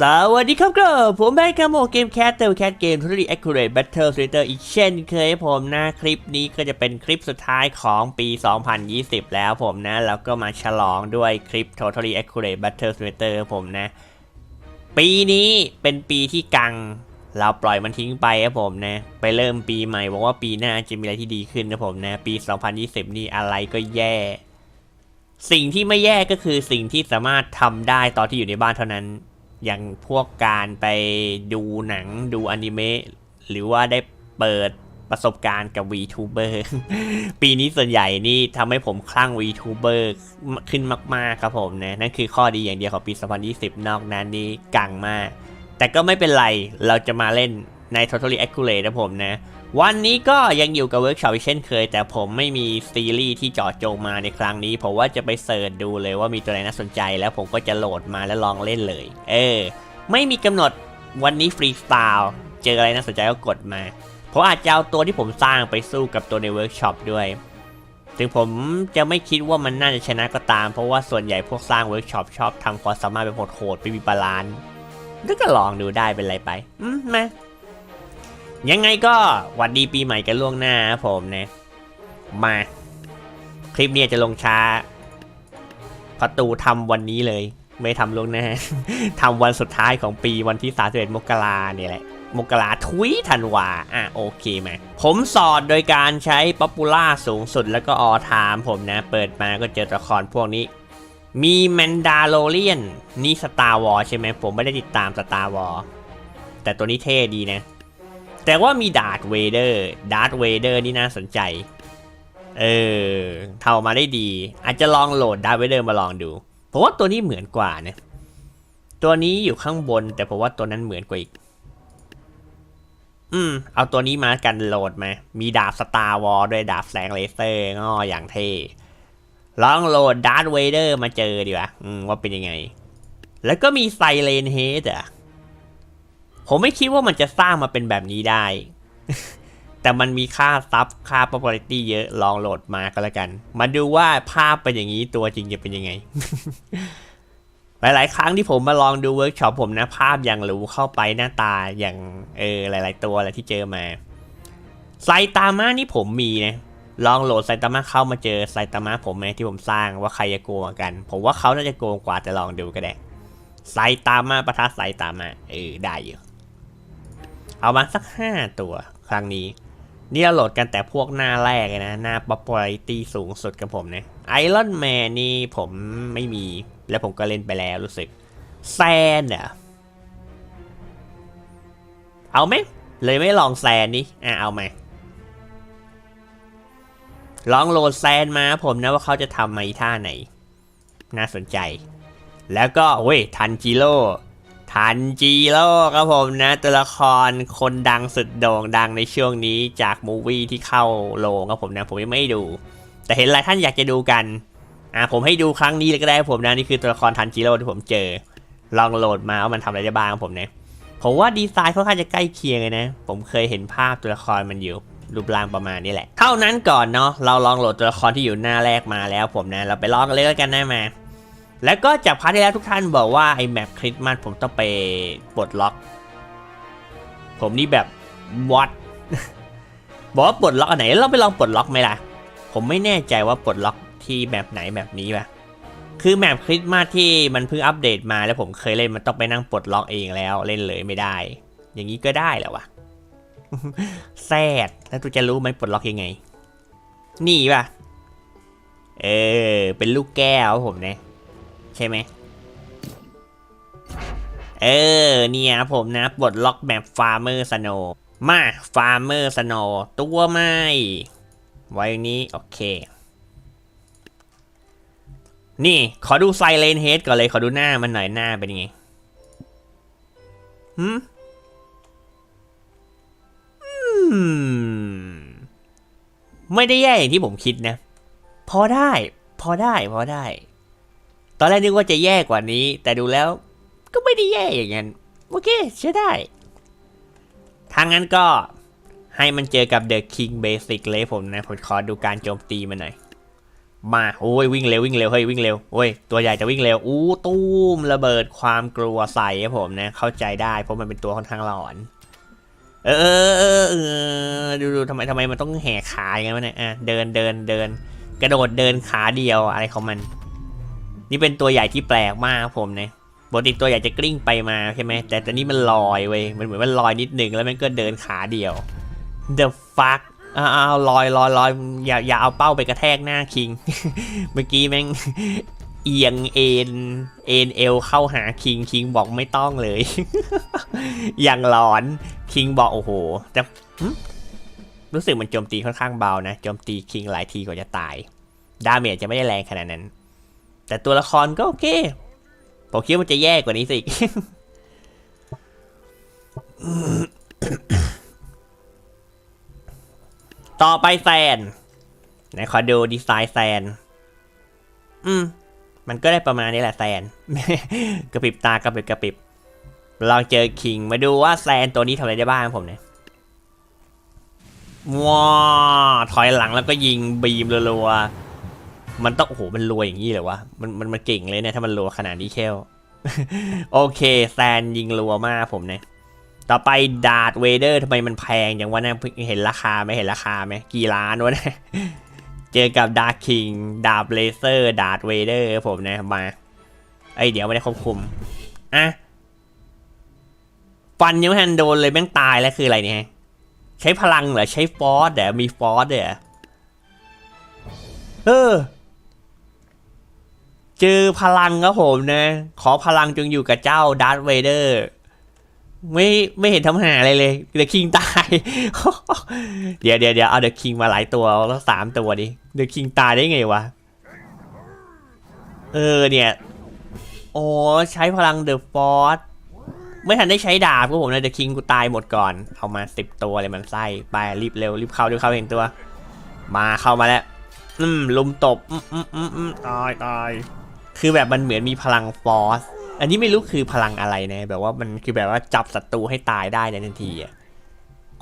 สวัสดีครับก็ผมแบงค์คาโมเกมแคสเตอร์แคสเกมทุเรีย Accurate Battle Simulator อีกเช่นเคยครับผมนะคลิปนี้ก็จะเป็นคลิปสุดท้ายของปี 2020 แล้วผมนะ แล้วก็มาฉลองด้วยคลิป Totally Accurate Battle Simulator ครับผมนะ ปีนี้เป็นปีที่กัง เราปล่อยมันทิ้งไปครับผมนะ ไปเริ่มปีใหม่หวังว่าปีหน้าจะมีอะไรที่ดีขึ้นนะผมนะ ปี 2020 นี่อะไรก็แย่ สิ่งที่ไม่แย่ก็คือสิ่งที่สามารถทำได้ตอนที่อยู่ในบ้านเท่านั้น อย่างพวกการไปดูหนังดูอนิเมะหรือว่าได้เปิดประสบการณ์กับ VTuber ปีนี้ส่วนใหญ่นี่ทำให้ผมคลั่ง VTuber ขึ้นมาก ๆ ครับผมนะ นั่นคือข้อดีอย่างเดียวของปี 2020 นอกนั้นนี่กังมาก แต่ก็ไม่เป็นไรเราจะมาเล่นใน Totally Accurate นะผมนะ วันนี้ก็ยังอยู่กับเวิร์กช็อปเช่นเคย แต่ผมไม่มีซีรีส์ที่เจาะจงมาในครั้งนี้ผมว่าจะไปเสิร์ชดูเลยว่ามีตัวไหนน่าสนใจ แล้วผมก็จะโหลดมาแล้วลองเล่นเลย เออ ไม่มีกำหนดวันนี้ฟรีสไตล์เจออะไรน่าสนใจก็กดมาผมอาจจะเอาตัวที่ผมสร้างไปสู้กับตัวในเวิร์กช็อปด้วย ถึงผมจะไม่คิดว่ามันน่าจะชนะก็ตาม เพราะว่าส่วนใหญ่พวกสร้างเวิร์กช็อปชอบทำความสามารถเป็นโหดๆไปมีบาลานซ์ก็ลองดูได้เป็นไรไป อืมมา ยังไงก็หวัดดีปีใหม่กันล่วงหน้าครับผมนะ มา คลิปนี้จะลงช้าประตูทำวันนี้เลย ไม่ทำล่วงหน้าทำวันสุดท้ายของปีวันที่ 31 มกราเนี่ยแหละ มกราทุยธันวา อะโอเคไหมผมสอนโดยการใช้ป๊อปปูล่าสูงสุดแล้วก็ออทามผมนะ เปิดมาก็เจอตัวละครพวกนี้ มีแมนดาโลเรียนนี่สตาร์วอลใช่ไหมผมไม่ได้ติดตามสตาร์วอลแต่ตัวนี้เท่ดีนะ แต่ว่ามีดาร์ธเวเดอร์ดาร์ธเวเดอร์นี่น่าสนใจ เออเท่ามาได้ดี อาจจะลองโหลดดาร์ธเวเดอร์มาลองดู เพราะว่าตัวนี้เหมือนกว่านะตัวนี้อยู่ข้างบน แต่ผมว่าตัวนั้นเหมือนกว่าอีก อืม เอาตัวนี้มากันโหลดมา มีดาบสตาร์วอลด้วยดาบแสงเลเซอร์งออย่างเท่ลองโหลดดาร์ธเวเดอร์มาเจอดีกว่าอืมว่าเป็นยังไง แล้วก็มีไซเลนเฮดอะ ผมไม่คิดว่ามันจะสร้างมาเป็นแบบนี้ได้ แต่มันมีค่าซับค่า popularity เยอะลองโหลดมาก็แล้วกัน มาดูว่าภาพเป็นอย่างนี้ตัวจริงจะเป็นยังไง หลาย ๆ ครั้งที่ผมมาลองดูเวิร์กช็อปผมนะ ภาพอย่างหรูเข้าไปหน้าตาอย่างเออหลาย ๆ ตัวแหละที่เจอมาไซตามานี่ผมมีนะลองโหลดไซตามาเข้ามาเจอไซตามาผมไหมที่ผมสร้างว่าใครจะโกงกัน ผมว่าเขาน่าจะโกงกว่าแต่ลองดูก็ได้ไซตามาประทัดไซตามาเออได้อยู่ เอามาสักห้าตัวครั้งนี้นี่เราโหลดกันแต่พวกหน้าแรกเลยนะ หน้า popularity สูงสุดกับผมนะไอรอนแมนนี่ผมไม่มี แล้วผมก็เล่นไปแล้วรู้สึก แซนเหรอเอาไหม เลยไม่ลองแซนนี่อะเอาไหม ลองโหลดแซนมาผมนะว่าเขาจะทำมาท่าไหน น่าสนใจ แล้วก็เว้ยทันจิโร่ ทันจิโร่ครับผมนะ ตัวละครคนดังสุดโด่งดังในช่วงนี้จากมูวี่ที่เข้าโรงครับผมนะ ผมยังไม่ดู แต่เห็นหลายท่านอยากจะดูกันอ่าผมให้ดูครั้งนี้เลยก็ได้ผมนะ นี่คือตัวละครทันจิโร่ที่ผมเจอ ลองโหลดมาว่ามันทำอะไรได้บ้างครับผมนะผมว่าดีไซน์ค่อนข้างจะใกล้เคียงเลยนะ ผมเคยเห็นภาพตัวละครมันอยู่รูปร่างประมาณนี้แหละ เท่านั้นก่อนเนาะเราลองโหลดตัวละครที่อยู่หน้าแรกมาแล้วผมนะ เราไปลองกันเลยแล้วกันนะมา แล้วก็จากพาร์ทที่แล้วทุกท่านบอกว่าไอ้แมปคริสต์มาสผมต้องไปปลดล็อก ผมนี่แบบวัดบอกว่าปลดล็อกอันไหนเราไปลองปลดล็อกไหมล่ะ ผมไม่แน่ใจว่าปลดล็อกที่แบบไหนแบบนี้ป่ะคือแมปคริสต์มาสที่มันเพิ่งอัปเดตมาแล้วผมเคยเล่นมันต้องไปนั่งปลดล็อกเองแล้วเล่นเลยไม่ได้ อย่างนี้ก็ได้แหละวะแซดแล้วตูจะรู้ไหมปลดล็อกยังไง นี่ป่ะ เออ เป็นลูกแก้วผมเนี่ย ใช่ไหมเออเนี่ยผมนะปลดล็อกแบบฟาร์เมอร์สโนมาฟาร์เมอร์สโนตัวไม่ ไว้นี้ โอเค นี่ ขอดูไซเลนเฮดก่อนเลย ขอดูหน้ามันหน่อยหน้าเป็นยังไงหืมอืมไม่ได้แย่อย่างที่ผมคิดนะ พอได้ พอได้ พอได้ ตอนแรกนึกว่าจะแย่กว่านี้ แต่ดูแล้วก็ไม่ได้แย่อย่างนั้น โอเคใช้ได้ทางนั้นก็ให้มันเจอกับ The King Basic เลยผมนะ ผมขอดูการโจมตีมันหน่อย มาโอ้ยวิ่งเร็ววิ่งเร็วเฮ้ยวิ่งเร็วโอ้ยตัวใหญ่จะวิ่งเร็วอู้ตู้มระเบิดความกลัวใส่ครับผมนะ เข้าใจได้เพราะมันเป็นตัวค่อนข้างหลอน เออเออเออเออดูดูทำไมทำไมมันต้องแหกขาอย่างนั้นวะเนี่ยอะเดินเดินเดิน กระโดดเดินขาเดียวอะไรของมัน นี่เป็นตัวใหญ่ที่แปลกมากผมนะปกติตัวใหญ่จะกลิ้งไปมาใช่ไหมแต่ตอนนี้มันลอยเว้ยมันเหมือนมันลอยนิดหนึ่งแล้วมันก็เดินขาเดียว The fuck อ้าวลอยลอยลอยอย่าอย่าเอาเป้าไปกระแทกหน้าคิง เมื่อกี้แม่งเอียงเอ็นเอ็นเอวเข้าหาคิงคิงบอกไม่ต้องเลย อย่างหลอนคิงบอกโอ้โหแต่รู้สึกมันโจมตีค่อนข้างเบานะโจมตีคิงหลายทีกว่าจะตาย ดาเมจจะไม่ได้แรงขนาดนั้น แต่ตัวละครก็โอเค ผมคิดว่ามันจะแย่กว่านี้สิต่อไปแซนไหนขอดูดีไซน์แซน อืม มันก็ได้ประมาณนี้แหละแซน กระพริบตากระพริบกระพริบ ลองเจอคิงมาดูว่าแซนตัวนี้ทำอะไรได้บ้างผมเนี่ยว้าถอยหลังแล้วก็ยิงบีมรัวๆ มันต้องโอ้โหมันรวยอย่างนี้เลยวะมันมันมันเก่งเลยเนี่ยถ้ามันรัวขนาดนี้เชลโอเคแซนยิงรัวมากผมเนี่ยต่อไปดาร์เวเดอร์ทำไมมันแพงอย่างวะนะเห็นราคาไหมเห็นราคาไหมกี่ล้านวะเนะเจอกับดาร์คิงดาบเลเซอร์ดาร์เวเดอร์ผมนะมาไอเดี๋ยวไม่ได้ควบคุมอะฟันยังไม่ทันโดนเลยแม่งตายแล้วคืออะไรเนี่ยใช้พลังเหรอใช้ฟอสเดี๋ยวมีฟอสเดี๋ยวเออ เจอพลังครับผมนะ ขอพลังจงอยู่กับเจ้าดาร์ธเวเดอร์ไม่ไม่เห็นทำหาอะไรเลยเดอะคิงตาย เดี๋ยวเดี๋ยวเดี๋ยวเอาเดอะคิงมาหลายตัวแล้วสามตัวดิเดอะคิงตายได้ไงวะ เออเนี่ยโอ้ใช้พลังเดอะฟอร์สไม่ทันได้ใช้ดาบก็ผมนะเดอะคิงกูตายหมดก่อน เอามาสิบตัวเลยมันไส้ไปรีบเร็วรีบเข้ารีบเข้าเห็นตัว มาเข้ามาแล้ว อืมลุมตบ อืมอืมอืมอืมตายตาย คือแบบมันเหมือนมีพลังฟอสอันนี้ไม่รู้คือพลังอะไรนะ แบบว่ามันคือแบบว่าจับศัตรูให้ตายได้ในทันทีอะ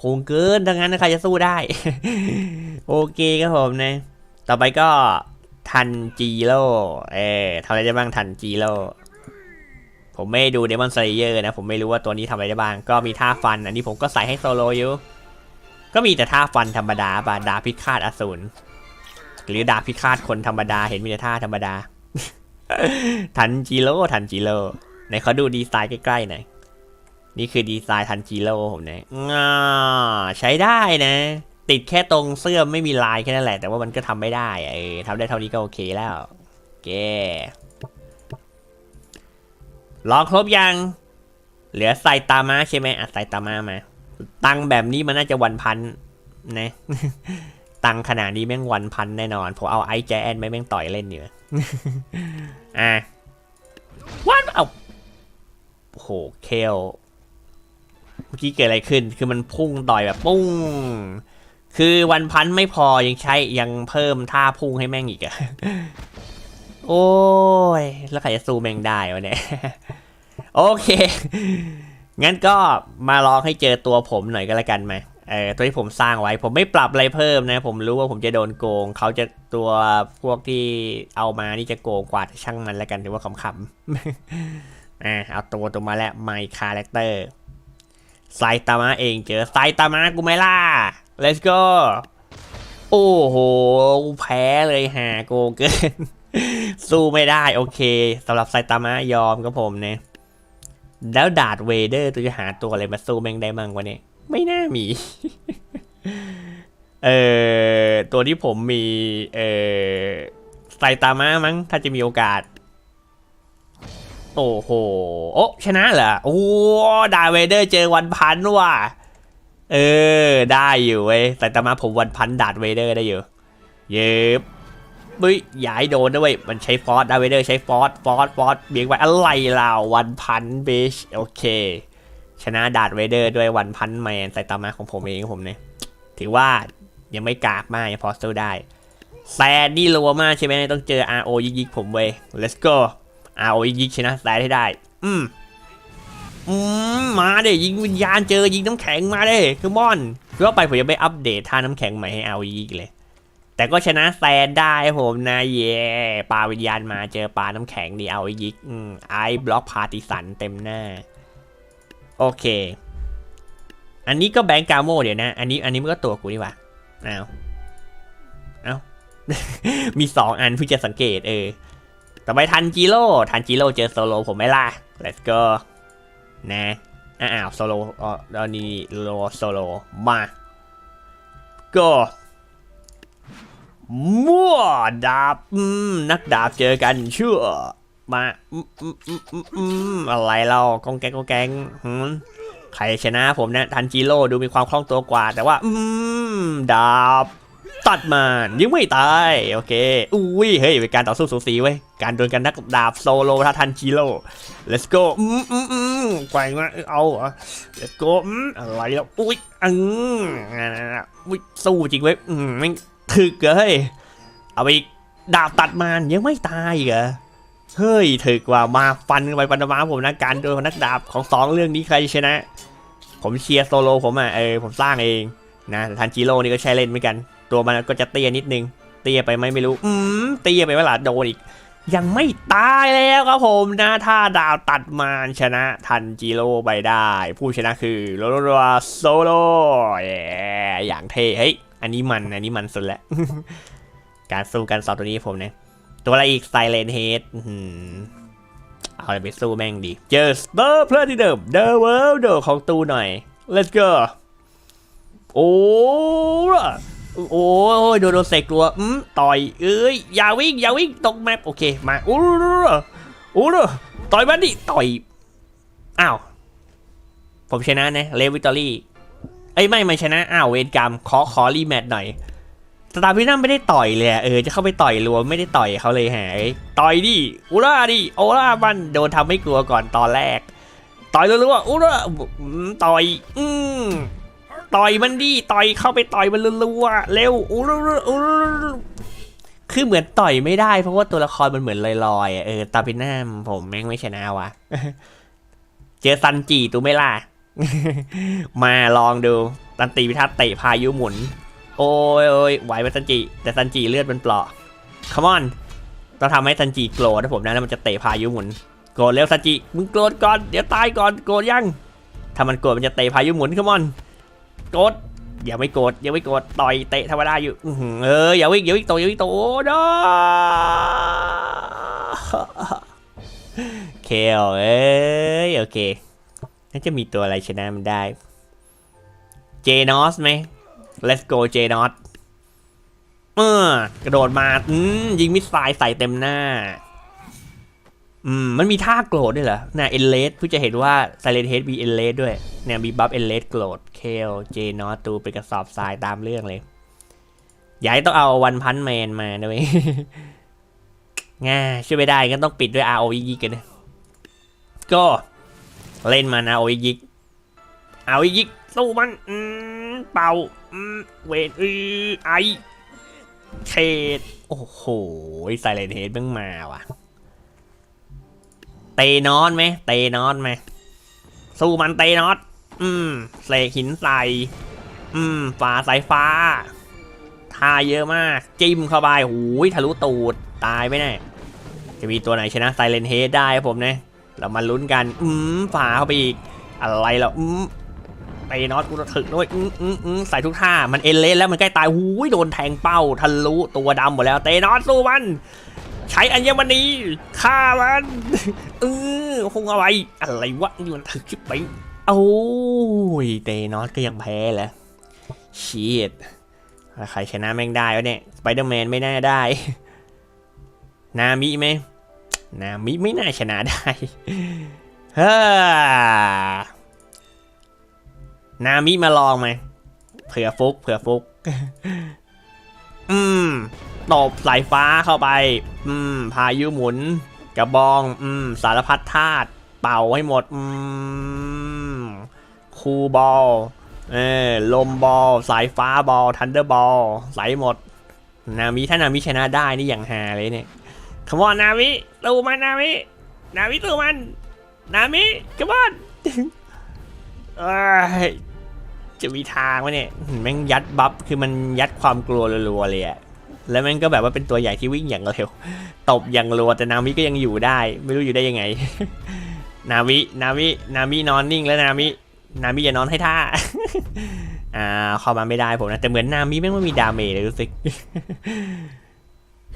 คงเกินดังนั้นใครจะสู้ได้ โอเคครับผมนะ ต่อไปก็ทันจีโร่เออทำอะไรได้บ้างทันจีโร่ผมไม่ดูเดมอนสเลเยอร์นะ ผมไม่รู้ว่าตัวนี้ทำอะไรได้บ้าง ก็มีท่าฟัน อันนี้ผมก็ใส่ให้โซโลอยู่ ก็มีแต่ท่าฟันธรรมดาป่ะดาพิฆาตอสูรหรือดาพิฆาตคนธรรมดาเห็นมีแต่ท่าธรรมดา ทันจิโร่ทันจิโร่ไหนเขาดูดีไซน์ใกล้ๆหน่อยนี่คือดีไซน์ทันจิโร่ผมเนี่ยง่าใช้ได้นะ ติดแค่ตรงเสื้อไม่มีลายแค่นั้นแหละ แต่ว่ามันก็ทำไม่ได้เออทำได้เท่านี้ก็โอเคแล้วโอเคลองครบยัง เหลือไซตามะใช่ไหมอะไซตามะมา ตังแบบนี้มันน่าจะวันพันนะ ตังขนาดนี้แม่งวันพันแน่นอน ผมเอาไอแจแอนไม่แม่งต่อยเล่นอยู่อะวัดเอาโอ้โหเคลเมื่อกี้เกิดอะไรขึ้น คือมันพุ่งต่อยแบบปุ้ง คือวันพันไม่พอยังใช้ยังเพิ่มท่าพุ่งให้แม่งอีกอะโอ้ย แล้วใครจะสู้แม่งได้วะเนี่ย โอเค งั้นก็มาลองให้เจอตัวผมหน่อยก็แล้วกันไหม เออตัวที่ผมสร้างไว้ ผมไม่ปรับอะไรเพิ่มนะ ผมรู้ว่าผมจะโดนโกง เขาจะตัวพวกที่เอามานี่จะโกงกว่าช่างมันแล้วกันถือว่าขำๆอ่าเอาตัวตัวมาแล้วไมค์คาแรคเตอร์ไซตามะเองเจอไซตามะกูไม่ล่ะ let's go โอ้โหแพ้เลยฮะโกงเกิน สู้ไม่ได้โอเคสำหรับไซตามะยอมกับผมเนี่ยแล้วดาร์ธเวเดอร์ตัวจะหาตัวอะไรมาสู้แม่งได้มั่งวะเนี่ย ไม่น่ามี เออตัวที่ผมมี เออไซตามะมั้ง ถ้าจะมีโอกาส โอ้โห โอ้ชนะเหรอ โอ้ดาเวเดอร์เจอวันพันว่ะ เออ ได้อยู่เว้ยไซตามะผมวันพันดาร์ธเวเดอร์ได้อยู่ เย็บเฮ้ยย่าให้โดนนะเว้ยมันใช้ฟอสดาเวเดอร์ใช้ฟอสฟอสฟอสเบียงไว้อะไรล่ะวันพันเบชโอเค ชนะดาร์ธเวเดอร์ด้วยวันพันแมนไซตามะของผมเองผมเนี่ยถือว่ายังไม่กากมากยังพอสู้ได้แซนนี่รัวมากใช่ไหมต้องเจอ RO ยิกยิกผมเว้ย let's go RO ยิกยิกชนะแซนให้ได้ อืมอืมมาเด้ยิงวิญญาณเจอยิงน้ำแข็งมาเด้คือมอนคือว่าไปผมยังไม่อัปเดตท่าน้ำแข็งใหม่ให้ RO ยิกเลย แต่ก็ชนะแซนได้ผมนะเย่ปลาวิญญาณมาเจอปลาน้ำแข็งดีเอาไอ้ยิกอืมไอ้บล็อกพาติสันเต็มหน้า โอเค อันนี้ก็แบงก์กาโมเดี๋ยวนะ อันนี้อันนี้มันก็ตัวกูนี่หว่าเอาเอามีสองอันเพิ่งจะสังเกตเออ ต่อไปทันจิโร่ทันจิโร่เจอโซโลผมไม่ล่ะ let's go นะอ้าวโซโลอ๋อนนี้โลโซโลมาก็มั่วดาบนักดาบเจอกันเชื่อ มาอืมอืมอืมอืมอะไรเรากองแกงกองแกงใครชนะผมนะทันจิโร่ดูมีความคล่องตัวกว่า แต่ว่า อืมดาบตัดมันยังไม่ตาย โอเค อุ้ยเฮ้ยเป็นการต่อสู้สูสีเว้ยการโดวลกันนักดาบโซโลถ้าทันจิโร่ let's go อืมอืมอืมแกว่งมาเอาเหรอ let's go อืมอะไรแล้วอุ้ยอืมอุ้ยสู้จริงเว้ยอืมม่ถึกเหรอเฮ้ยเอาไปอีกดาบตัดมันยังไม่ตายเหรอ เฮ้ยถึกว่ามาฟันไปฟันมาผมนะการโดนนักดาบของสองเรื่องนี้ใครชนะ ผมเชียร์โซโลผมอะเออผมสร้างเองนะทันจิโร่นี่ก็ใช้เล่นเหมือนกัน ตัวมันก็จะเตี้ยนิดนึง เตี้ยไปไหมไม่รู้ อืมเตี้ยไปเวลาโดนอีก ยังไม่ตายแล้วครับผมนะถ้าดาวตัดมานชนะทันจิโร่ไปได้ ผู้ชนะคือโรโรโซโลอย่างเท่เฮ้ยอันนี้มันอันนี้มันสุดแล้วการสู้กันสองตัวนี้ผมเนี่ย ตัวอะไรอีกไซเลนเฮดเอาไปสู้แม่งดี เจอสเตอร์เพลที่เดิมเดอะเวิลด์ของตูหน่อย let's go โอ้โอ้ยโดนโดนเสกตัวอืมต่อย เอ้ย อย่าวิ่ง อย่าวิ่ง ตกแมปโอเค มาโอ้ล่ะโอ้ล่ะต่อยมันดิ ต่อย อ้าว ผมชนะนะ เลวิตอรี่ เอ้ย ไม่ ไม่ชนะ อ้าว เวรกรรม ขอ ขอรีแมตช์หน่อย สตาร์พินัมไม่ได้ต่อยเลยอะเออจะเข้าไปต่อยรวมไม่ได้ต่อยเขาเลยหายต่อยดิอุราดิโอรามันโดนทำให้กลัวก่อนตอนแรก ต่อยรัวๆอุราอืมต่อยอืมต่อยมันดิต่อยเข้าไปต่อยมันรัวๆเร็วอู้รูอู้รูคือเหมือนต่อยไม่ได้เพราะว่าตัวละครมันเหมือนลอยๆอะเออตาพิน่ามผมแม่งไม่ชนะวะเจอซันจีตูไม่ล่ะมาลองดูตันตีพิทักษ์เตะพายุหมุน โอ้ยโอ้ยไหวไหมซันจีแต่ซันจีเลือดมันเปราะ come on ต้องทำให้ซันจีโกรธนะผมนะแล้วมันจะเตะพายุหมุน โกรธเร็วซันจีมึงโกรธก่อน เดี๋ยวตายก่อน โกรธยัง ถ้ามันโกรธมันจะเตะพายุหมุน come on โกรธอย่าไม่โกรธอย่าไม่โกรธต่อยเตะธรรมดาอยู่อื้อหือเอออย่าวิ่งอย่าวิ่งโตอย่าวิ่งโตโอ้ดอเคลเอ้ยโอเคน่าจะมีตัวอะไรชนะมันได้ เจนอสไหม let's go เจนอสเออกระโดดมาอืมยิงมิสไซล์ใส่เต็มหน้า อืม มันมีท่าโกรธด้วยเหรอน่ะเอเลสเพิ่งจะเห็นว่าไซเลนเฮดมีเอเลสด้วย เนี่ยมีบัฟเอเลสโกรธเคลเจนอตตูเป็นกระสอบทรายตามเรื่องเลยอย่าให้ต้องเอาวันพันแมนมาด้วยง่าช่วยไม่ได้ก็ต้องปิดด้วย ROE ยิกกันนะก็เล่นมัน ROE ยิก ROE ยิกสู้มันอืม เป่าเวทอือไอเชดโอ้โหไซเลนเฮดเพิ่งมาว่ะ เตนอนไหมเตนอนไหมสู้มันเตนอตอืมเสกหินใส่อืมฝาสายฟ้าท่าเยอะมาก จิ้มเข้าไปหูยทะลุตูด ตายไม่แน่จะมีตัวไหนชนะไซเลนเฮดได้ผมนะ เรามาลุ้นกัน อืมฝาเข้าไปอีก อะไรล่ะอืม เตน็อตกูจะถึกด้วยอืมอืมอืมใส่ทุกท่า มันเอ็นเลนแล้วมันใกล้ตายหูยโดนแทงเป้าทะลุตัวดำหมดแล้ว เตน็อตสู้มัน ใช้อัญมณีฆ่ามันเออคงอะไร อะไรวะนี่มันถึกชิบไปโอ้ยเตน็อสก็ยังแพ้แหละชีดใครชนะแม่งได้วะเนี่ยสไปเดอร์แมนไม่น่าได้ นามิไหมนามิไม่น่าชนะได้เฮ้อ นามิมาลองไหมเผื่อฟุกเผื่อฟุก อืมตบสายฟ้าเข้าไป อืม พายุหมุน กระบอง อืม สารพัดธาตุเป่าให้หมด อืม คูบอล เออลมบอล สายฟ้าบอล ทันเดอร์บอลใส่หมด นามิถ้านามิชนะได้นี่อย่างฮาเลยเนี่ยขมอนนามิตู้มันนามิ นามิตู้มัน นามิกบอนเอ้ย จะมีทางไหมเนี่ยแม่งยัดบัฟคือมันยัดความกลัวรัวๆเลยอะแล้วแมันก็แบบว่าเป็นตัวใหญ่ที่วิ่งอย่างเร็วตบอย่างรัวแต่นามิก็ยังอยู่ได้ ไม่รู้อยู่ได้ยังไง นามินามินามินอนนิ่งแล้วนามินามิอย่านอนให้ท่าอ่าเข้ามาไม่ได้ผมนะแต่เหมือนนามิไม่งไม่มีดาเมจเลยรู้สึก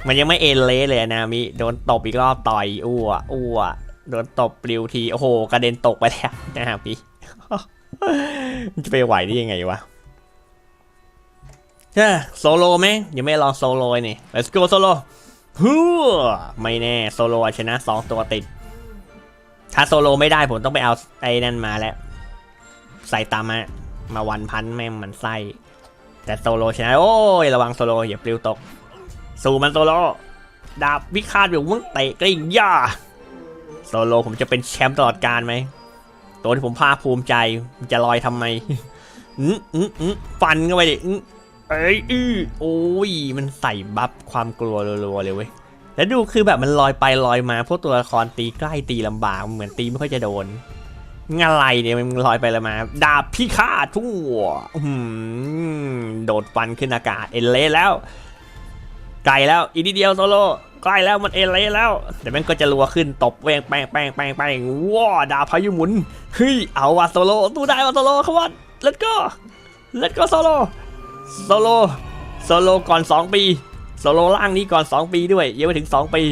มันยังไม่เอ็นเละเลยนามิโดนตบอีกรอบต่อยอ้วอ้วโดนตบปลิวทีโอ้โหกระเด็นตกไปแล้วนามิ จะไปไหวได้ยังไงวะเฮ้โซโลไหมยังไม่ลองโซโลเลยนี่ let's go โซโลฮู้ไม่แน่โซโลชนะสองตัวติด ถ้าโซโลไม่ได้ผมต้องไปเอาไอ้นั่นมาแล้ว ใส่ตามมามาวันพันแม่งมันไส้ แต่โซโลชนะ โอ้ยระวังโซโลอย่าปลิวตก สู้มันโซโลดาบวิคาดแบบมึงเตะกริ่งย่าโซโลผมจะเป็นแชมป์ตลอดการไหม ตัวที่ผมภาคภูมิใจมันจะลอยทำไมอืมอืมอืมฟันเข้าไปดิอื้อเอ้ยอื้อโอ้ยมันใส่บัฟความกลัวรัวๆเลยเว้ยแล้วดูคือแบบมันลอยไปลอยมาพวกตัวละครตีใกล้ตีลำบากเหมือนตีไม่ค่อยจะโดนงอะไรเนี่ยมันลอยไปลอยมา ดาบพิฆาตทั่วอื้อหือโดดฟันขึ้นอากาศเอ็นเละแล้ว ไกลแล้วอีกนิดเดียวโซโล่ ใกล้แล้วมันเอ็นเละแล้ว แต่มันก็จะรัวขึ้นตบแป้งแปงแป้งแป้งแป้งว้าดาพายุหมุนเฮ้ยเอาวะโซโลตู้ได้วะโซโลเขาว่า let's go let's go โซโลโซโลโซโลก่อน 2 ปีโซโลล่างนี้ก่อน 2 ปีด้วยยังไม่ถึง 2 ปี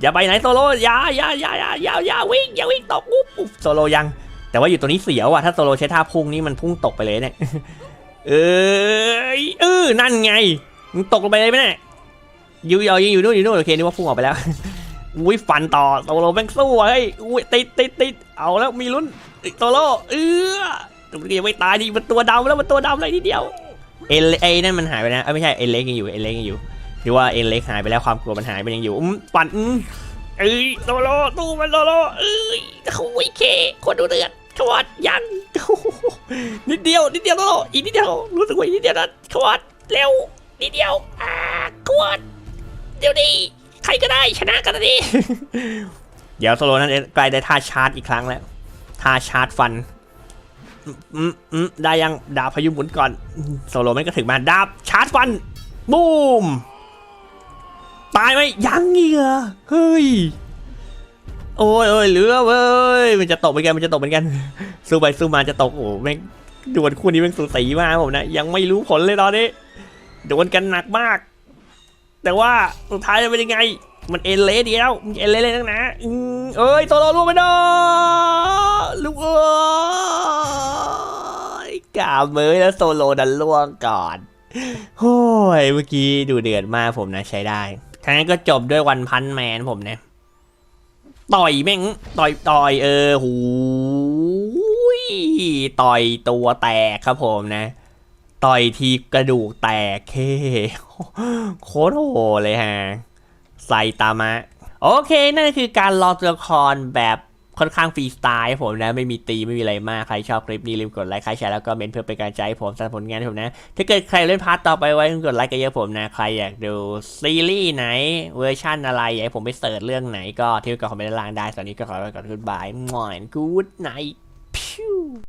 อย่าไปไหนโซโลอย่าอย่าอย่าอย่าอย่าอย่าวิ่งอย่าวิ่งตกอุ๊บอุ๊บโซโลยัง แต่ว่าอยู่ตัวนี้เสียวอะถ้าโซโลใช้ท่าพุ่งนี่มันพุ่งตกไปเลยเนี่ยเอ้ยเออนั่นไงมึงตกลงไปเลยไหมเนี่ย ยูยอยังอยู่นู่นอยู่นู่นโอเคนึกว่าพุ่งออกไปแล้วอุ้ยฟันต่อโซโลแม่งสู้อะเฮ้ยอุ้ยติดติดติดเอาแล้วมีลุ้นโซโลเออตัวนี้ยังไม่ตายดิมันตัวดำแล้วมันตัวดำเลยทีเดียวเอลเอนั่นมันหายไปนะเอ้ยไม่ใช่เอเล็กยังอยู่เอเล็กยังอยู่หรือว่าเอเล็กหายไปแล้วความกลัวมันหายไปยังอยู่ปั่นเอ้ยโซโลตู้มันโซโลเอ้ยโอ้ยเคคนดูเดือดขวดยังนิดเดียวนิดเดียวโซโลอีกนิดเดียวรู้สึกว่าอีกนิดเดียวนะขวดเร็วนิดเดียวอ่าขวด เดี๋ยวดีใครก็ได้ชนะกันดิเดี๋ยวโซโลนั้นใกล้ได้ท่าชาร์จอีกครั้งแล้วท่าชาร์จฟันอืมอืมได้ยังดาบพายุหมุนก่อน โซโลไมันก็ถึงมาดาบชาร์จฟันบูมตายไหมยังอีกเหรอเฮ้ยโอ้ยโอ้ยเหลือเว้ยมันจะตกเหมือนกันมันจะตกเหมือนกันสู้ไปสู้มาจะตกโอ้แม่งดวลคู่นี้แม่งสูสีมากผมนะยังไม่รู้ผลเลยตอนนี้ดวลกันหนักมาก แต่ว่าสุดท้ายจะเป็นยังไง มันเอ็นเละเดียวมันเอ็นเละเลยนักนะอืมเอ้ยตัวเราลูกไม่ได้ลูกเอ้ยกาเมยแล้วโซโลดันล่วงก่อนโอ้ยเมื่อกี้ดูเดือดมากผมนะใช้ได้ทั้งนั้นก็จบด้วยวันพันแมนผมเนะต่อยแม่งต่อยต่อยเออหูยต่อยตัวแตกครับผมนะ ต่อยทีกระดูกแตกเคโคตรโหเลยฮะไซตามะ โอเค นั่นคือการลองตัวละครแบบค่อนข้างฟรีสไตล์ผมนะ ไม่มีตีไม่มีอะไรมาก ใครชอบคลิปนี้ลืมกดไลค์ใครแชร์แล้วก็เมนเพื่อเป็นกำลังใจให้ผมสำหรับผลงานผมนะ ถ้าเกิดใครเล่นพาร์ตต่อไปไว้กดไลค์กันเยอะผมนะ ใครอยากดูซีรีส์ไหนเวอร์ชั่นอะไรอยากให้ผมไปเสิร์ชเรื่องไหนก็ที่กับคอมเมนต์ล่างได้ตอนนี้ก็ขอไปก่อนกูดบายมอนกูดไนท์พิว